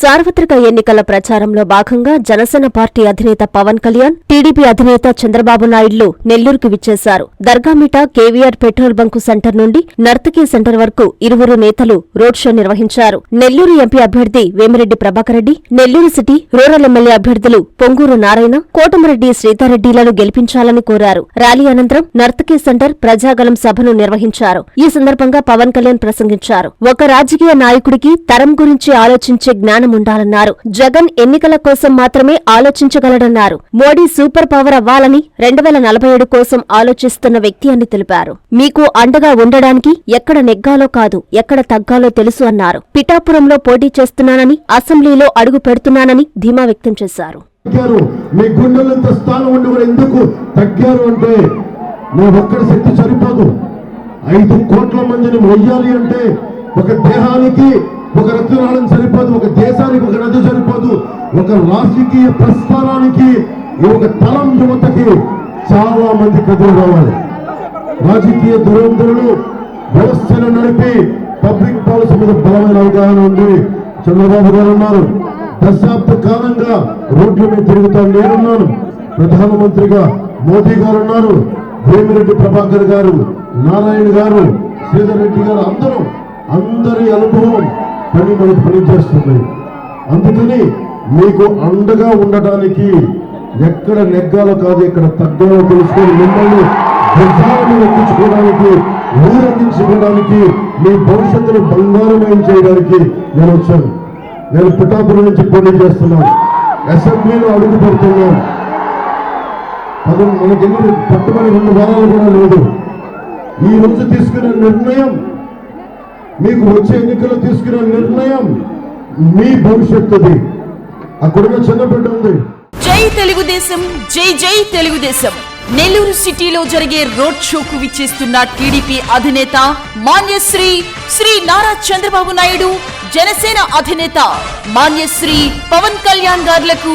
సార్వత్రిక ఎన్నికల ప్రచారంలో భాగంగా జనసేన పార్టీ అధినేత పవన్ కళ్యాణ్ టీడీపీ అధినేత చంద్రబాబు నాయుడులు నెల్లూరుకు విచ్చేశారు. Dargamitta KVR petrol bunk centre నుండి నర్తకీ సెంటర్ వరకు ఇరువురు నేతలు రోడ్ షో నిర్వహించారు. నెల్లూరు ఎంపీ అభ్యర్థి Vemireddy Prabhakar Reddy Nellore city rural MLA అభ్యర్థులు పొంగూరు నారాయణ కోటమిరెడ్డి శ్రీతారెడ్డిలను గెలిపించాలని కోరారు. ర్యాలీ అనంతరం నర్తకీ సెంటర్ ప్రజాగలం సభను నిర్వహించారు. ఈ సందర్భంగా పవన్ కళ్యాణ్ ప్రసంగించారు. ఒక రాజకీయ నాయకుడికి తరం గురించి ఆలోచించే జ్ఞానం ఉండాలన్నారు. జగన్ ఎన్నికల కోసం మాత్రమే ఆలోచించగలడన్నారు. మోడీ సూపర్ పవర్ అవ్వాలని రెండు వేల నలభై ఏడు కోసం ఆలోచిస్తున్న వ్యక్తి అని తెలిపారు. మీకు అండగా ఉండడానికి ఎక్కడ నెగ్గాలో కాదు ఎక్కడ తగ్గాలో తెలుసు అన్నారు. పిఠాపురంలో పోటీ చేస్తున్నానని అసెంబ్లీలో అడుగు పెడుతున్నానని ధీమా వ్యక్తం చేశారు. మీ గుండెలంత స్థానం ఉండి కూడా ఎందుకు తగ్గారు అంటే శక్తి సరిపోదు. ఐదు కోట్ల మందిని మొయ్యాలి అంటే ఒక దేహానికి ఒక రక్తనాళం సరిపోదు ఒక దేశానికి ఒక నది సరిపోదు ఒక రాజకీయ ప్రస్థానానికి ఒక తలం యువతకి చాలా మంది కథలు రావాలి. రాజకీయ దురంధరులు వ్యవస్థను నడిపి పబ్లిక్ పాలసీ మీద బలమైన అవగాహన ఉంది. చంద్రబాబు గారు ఉన్నారు దశాబ్ద కాలంగా రోడ్ల మీద తిరుగుతాను నేనున్నాను. ప్రధానమంత్రిగా మోదీ గారు ఉన్నారు వేమిరెడ్డి ప్రభాకర్ గారు నారాయణ గారు శ్రీధర్ రెడ్డి గారు అందరూ అందరి అనుభవం పని మనకు పనిచేస్తుంది. అందుకని మీకు అండగా ఉండటానికి ఎక్కడ నెగ్గాలో కాదు ఎక్కడ తగ్గాలో తెలుసుకొని మిమ్మల్ని భుజాలను ఎక్కించుకోవడానికి ఊరందించుకోవడానికి మీ భవిష్యత్తును బంగారమయం చేయడానికి నేను వచ్చాను. నేను పిఠాపురం నుంచి పోటీ చేస్తున్నాను. అసెంబ్లీలో అడుగు పెడుతున్నాను. పది మనకి ఎన్ని పట్టుబడి రెండు వారాలు కూడా లేదు. ఈ రోజు తీసుకున్న నిర్ణయం మీకు వచ్చే ఎన్నికలు తీసుకున్న నిర్ణయం మీ భవిష్యత్తుది. అక్కడున్న చిన్న బిడ్డ ఉంది. జై తెలుగుదేశం జై జై తెలుగుదేశం. నెల్లూరు సిటీలో జరిగే రోడ్ షోకు విచ్చేస్తున్న టీడీపీ అధినేత మాన్యశ్రీ శ్రీ నారా చంద్రబాబు నాయుడు జనసేన అధినేత మాన్యశ్రీ పవన్ కళ్యాణ్ గారులకు